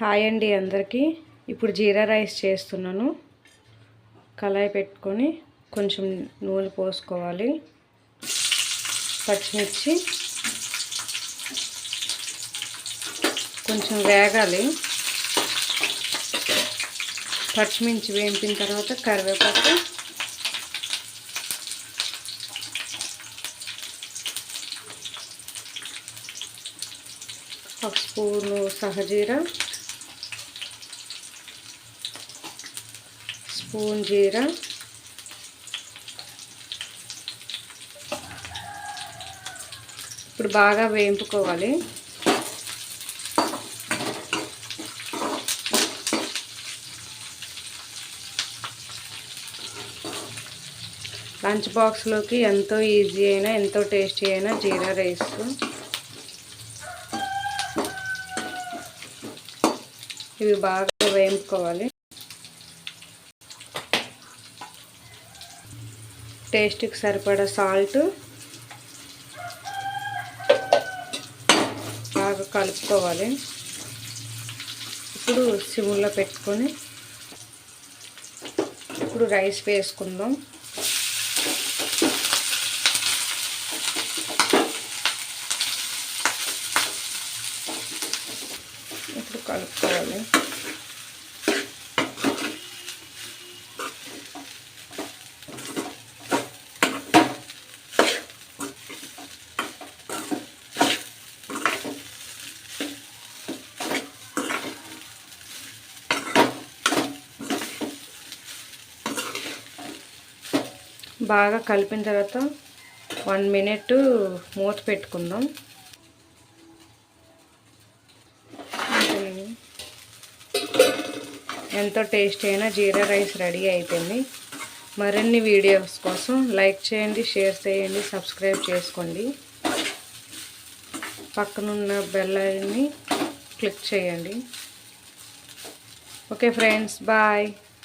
Hi అండి అందరికీ. ఇప్పుడు జీరా రైస్ చేస్తున్నాను. కళాయి పెట్టుకొని కొంచెం నూనె పోసుకోవాలి. పచ్చిమిర్చి కొంచెం వేగాలి. పచ్చిమిర్చి వేపిన తర్వాత కరివేపాకు ఒక స్పూను సహజీరా స్పూన్ జీరా. ఇప్పుడు బాగా వేయింపుకోవాలి. లంచ్ బాక్స్లోకి ఎంతో ఈజీ అయినా ఎంతో టేస్టీ అయినా జీరా రైస్. ఇవి బాగా వేయించుకోవాలి టేస్ట్కి సరిపడా సాల్ట్ బాగా కలుపుకోవాలి. ఇప్పుడు సిమ్లో పెట్టుకొని ఇప్పుడు రైస్ వేసుకుందాం. ఇప్పుడు కలుపుకోవాలి. బాగా కలిపిన తర్వాత వన్ మినిట్ మూత పెట్టుకుందాం. ఎంతో టేస్ట్ అయినా జీరా రైస్ రెడీ అయిపోయింది. మరిన్ని వీడియోస్ కోసం లైక్ చేయండి షేర్ చేయండి సబ్స్క్రైబ్ చేసుకోండి. పక్కనున్న బెల్లని క్లిక్ చేయండి. Okay friends bye.